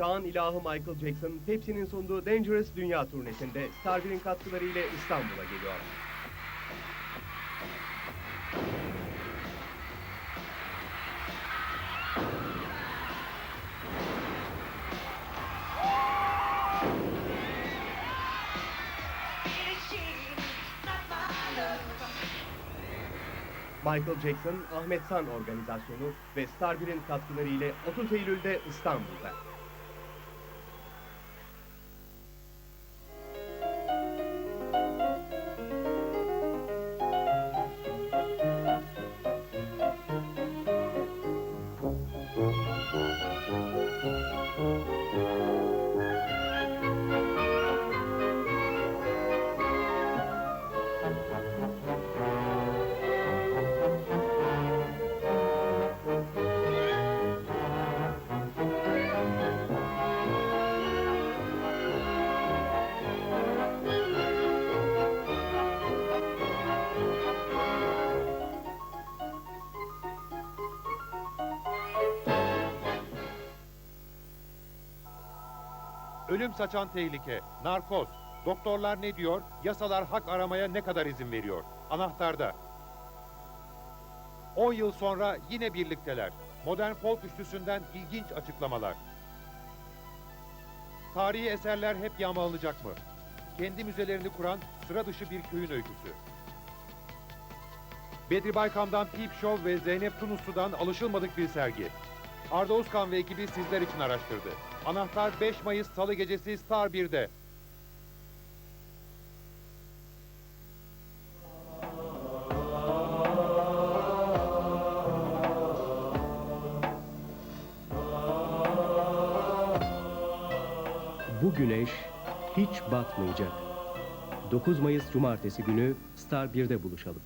Çağın ilahı Michael Jackson, Pepsi'nin sunduğu Dangerous Dünya turnesinde Star 1'in katkılarıyla İstanbul'a geliyor. Michael Jackson, Ahmet San organizasyonu ve Star 1'in katkıları ile 30 Eylül'de İstanbul'da. Thank Ölüm saçan tehlike, narkoz. Doktorlar ne diyor? Yasalar hak aramaya ne kadar izin veriyor? Anahtarda. 10 yıl sonra yine birlikteler. Modern folk üçlüsünden ilginç açıklamalar. Tarihi eserler hep yağmalanacak mı? Kendi müzelerini kuran sıra dışı bir köyün öyküsü. Bedri Baykam'dan Peep Show ve Zeynep Tunuslu'dan alışılmadık bir sergi. Arda Uzkan ve ekibi sizler için araştırdı. Anahtar 5 Mayıs Salı gecesi Star 1'de. Bu güneş hiç batmayacak. 9 Mayıs Cumartesi günü Star 1'de buluşalım.